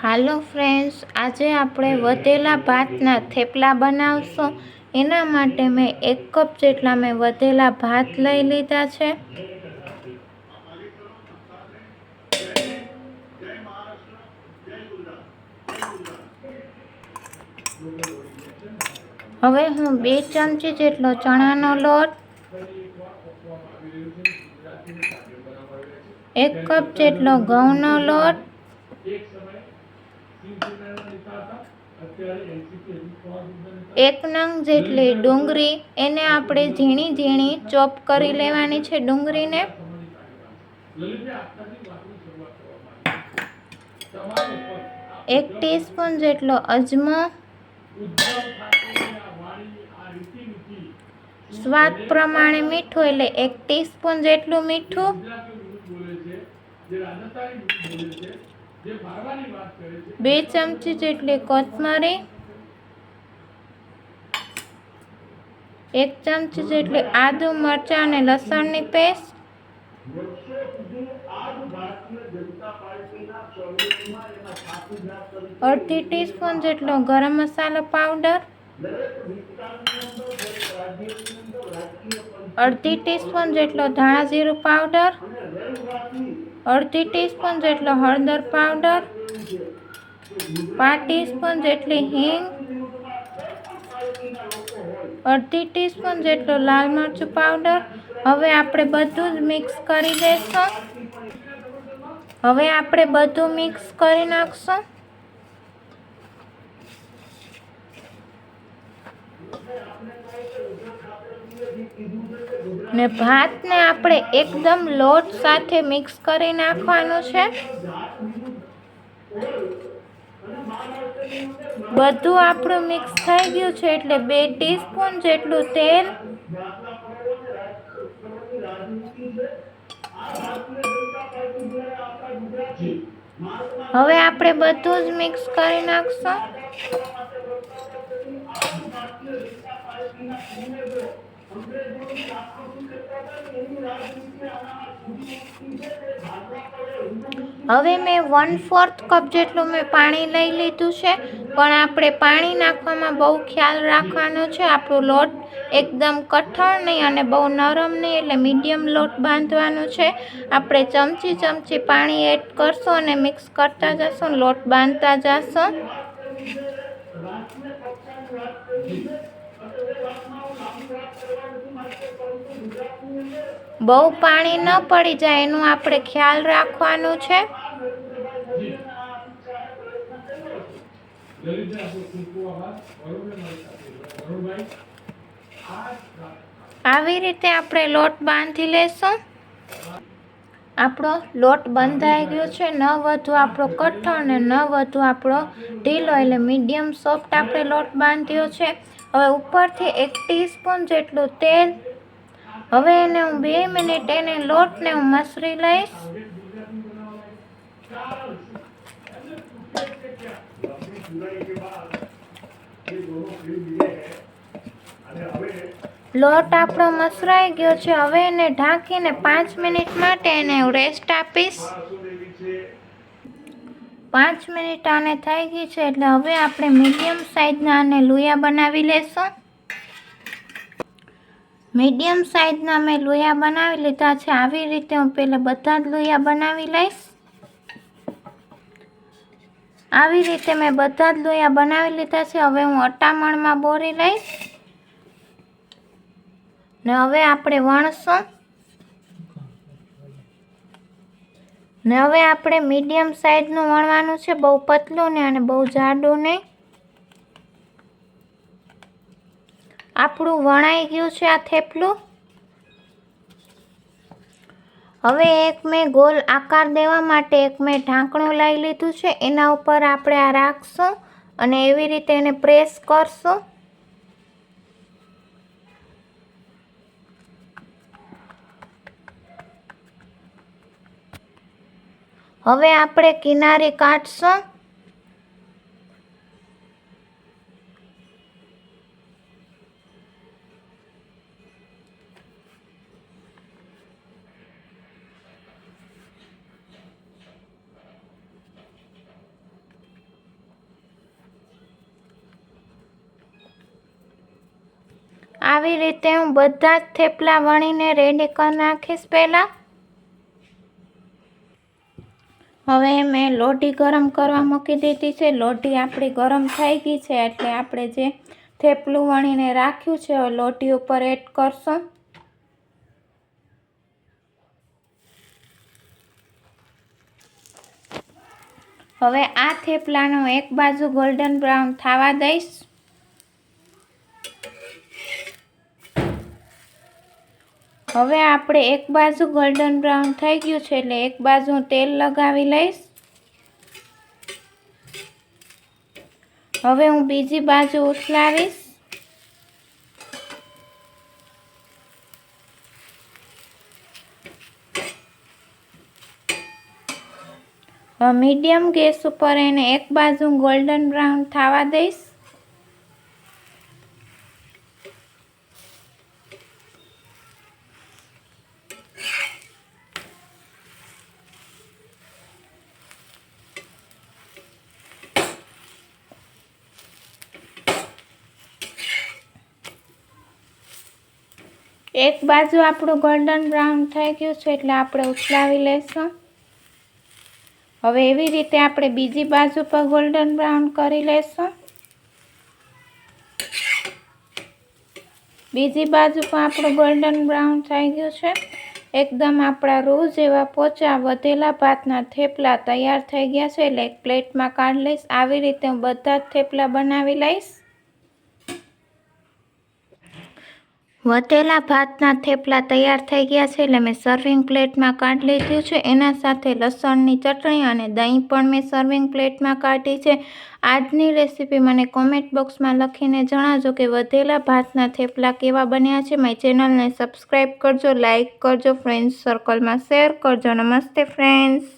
હાલો friends, આજે આપણે વધેલા ભાતના થેપલા બનાવશું. એના માટે મેં એક કપ જેટલા મેં વધેલા ભાત લઈ લીધા છે. હવે હું બે ચમચી જેટલો ચણાનો લોટ, એક કપ જેટલો ઘઉંનો લોટ એક નંગ જેટલી ડુંગળી એને આપણે ઝીણી ઝીણી ચોપ કરી લેવાની છે ડુંગળીને એક ટીસ્પૂન જેટલો અજમો. સ્વાદ પ્રમાણે મીઠું એટલે એક ટીસ્પૂન જેટલું મીઠું. બે ચમચી જેટલી કોથમરી, એક ચમચી જેટલી આદુ મરચાં અને લસણની પેસ્ટ, અડધી ટીસ્પૂન જેટલો ગરમ મસાલો પાવડર, અડધી ટીસ્પૂન જેટલો ધાણા જીરું પાવડર અડધી ટીસ્પૂન જેટલો હળદર પાવડર, પાંચ ટીસ્પૂન જેટલી હિંગ, અડધી ટીસ્પૂન જેટલો લાલ મરચું પાવડર. હવે આપણે બધું જ મિક્સ કરી દઈશું હવે આપણે બધું મિક્સ કરી નાખશું. ને ભાતને આપણે એકદમ લોટ સાથે મિક્સ કરી નાખવાનું છે. બધું આપણું મિક્સ થઈ ગયું છે એટલે બે ટીસ્પૂન જેટલું તેલ. હવે આપણે બધું જ મિક્સ કરી નાખશું. હવે મેં વન ફોર્થ કપ જેટલું મેં પાણી લઈ લીધું છે, પણ આપણે પાણી નાખવામાં બહુ ખ્યાલ રાખવાનો છે. આપણો લોટ એકદમ કઠણ નહીં અને બહુ નરમ નહીં, એટલે મીડિયમ લોટ બાંધવાનો છે. આપણે ચમચી ચમચી પાણી એડ કરશું અને મિક્સ કરતા જશું, લોટ બાંધતા જશું. બહુ પાણી ન પડી જાય, એનું આપણે ખ્યાલ રાખવાનું છે. આવી રીતે આપણે લોટ બાંધી લેશું. આપણો લોટ બંધાઈ ગયો છે. ન વધુ આપણો કઠણ અને ન વધુ આપણો ઢીલો એટલે મીડિયમ સોફ્ટ આપણે લોટ બાંધ્યો છે. હવે ઉપરથી એક ટીસ્પૂન જેટલું તેલ હવે એને હું બે મિનિટ એને લોટને હું મસરી લઈશ. લોટ આપણો મસરાઈ ગયો છે. હવે એને ઢાંકીને પાંચ મિનિટ માટે એને હું રેસ્ટ આપીશ. પાંચ મિનિટ આને થઈ ગઈ છે એટલે હવે આપણે મીડિયમ સાઈઝના આને લુયા બનાવી લેશું. મીડિયમ સાઈઝના મેં લોયા બનાવી લીધા છે. આવી રીતે હું પહેલાં બધા જ લોયા બનાવી લઈશ. આવી રીતે મેં બધા જ લોયા બનાવી લીધા છે. હવે હું અટામણમાં બોરી લઈશ. ને હવે આપણે વણશું. ને હવે આપણે મીડિયમ સાઇઝનું વણવાનું છે. બહુ પતલું ને અને બહુ જાડું નહીં. આપણું વણાઈ ગયું છે આ થેપલું. હવે એક મેં ગોલ આકાર દેવા માટે એક મેં ઢાંકણું લઈ લીધું છે. એના ઉપર આપણે આ રાખશું અને એવી રીતે એને પ્રેસ કરશું. હવે આપણે કિનારી કાઢશું. આવી રીતે હું બધા જ થેપલા વણીને રેડી કરી નાખીશ પહેલાં. હવે મેં લોટી ગરમ કરવા મૂકી દીધી છે. લોટી આપણી ગરમ થઈ ગઈ છે એટલે આપણે જે થેપલું વણીને રાખ્યું છે, હવે લોટી ઉપર એડ કરશું. હવે આ થેપલાનો એક બાજુ ગોલ્ડન બ્રાઉન થવા દઈશ. હવે આપણે એક બાજુ ગોલ્ડન બ્રાઉન થઈ ગયું છે એટલે એક બાજુ તેલ લગાવી લઈશ. હવે હું બીજી બાજુ ઉથલાવીશ. મીડિયમ ગેસ ઉપર એને એક બાજુ ગોલ્ડન બ્રાઉન થવા દઈશ. એક બાજુ આપણું ગોલ્ડન બ્રાઉન થઈ ગયું છે એટલે આપણે ઉછલાવી લઈશું. હવે એવી રીતે આપણે બીજી બાજુ પર ગોલ્ડન બ્રાઉન કરી લઈશું. બીજી બાજુ પણ આપણું ગોલ્ડન બ્રાઉન થઈ ગયું છે. એકદમ આપણા રૂ જેવા પોચા વધેલા ભાતના થેપલા તૈયાર થઈ ગયા છે એટલે એક પ્લેટમાં કાઢી લઈશ. આવી રીતે હું બધા જ થેપલા બનાવી લઈશ. વધેલા ભાતના થેપલા તૈયાર થઈ ગયા છે એટલે મેં સર્વિંગ પ્લેટમાં કાઢી લીધું છે. એના સાથે લસણની ચટણી અને દહીં પણ મેં સર્વિંગ પ્લેટમાં કાઢી છે. આજની રેસીપી મને કોમેન્ટ બોક્સમાં લખીને જણાવજો કે વધેલા ભાતના થેપલા કેવા બન્યા છે. મારી ચેનલને સબસ્ક્રાઈબ કરજો લાઇક કરજો ફ્રેન્ડ્સ સર્કલમાં શેર કરજો. નમસ્તે ફ્રેન્ડ્સ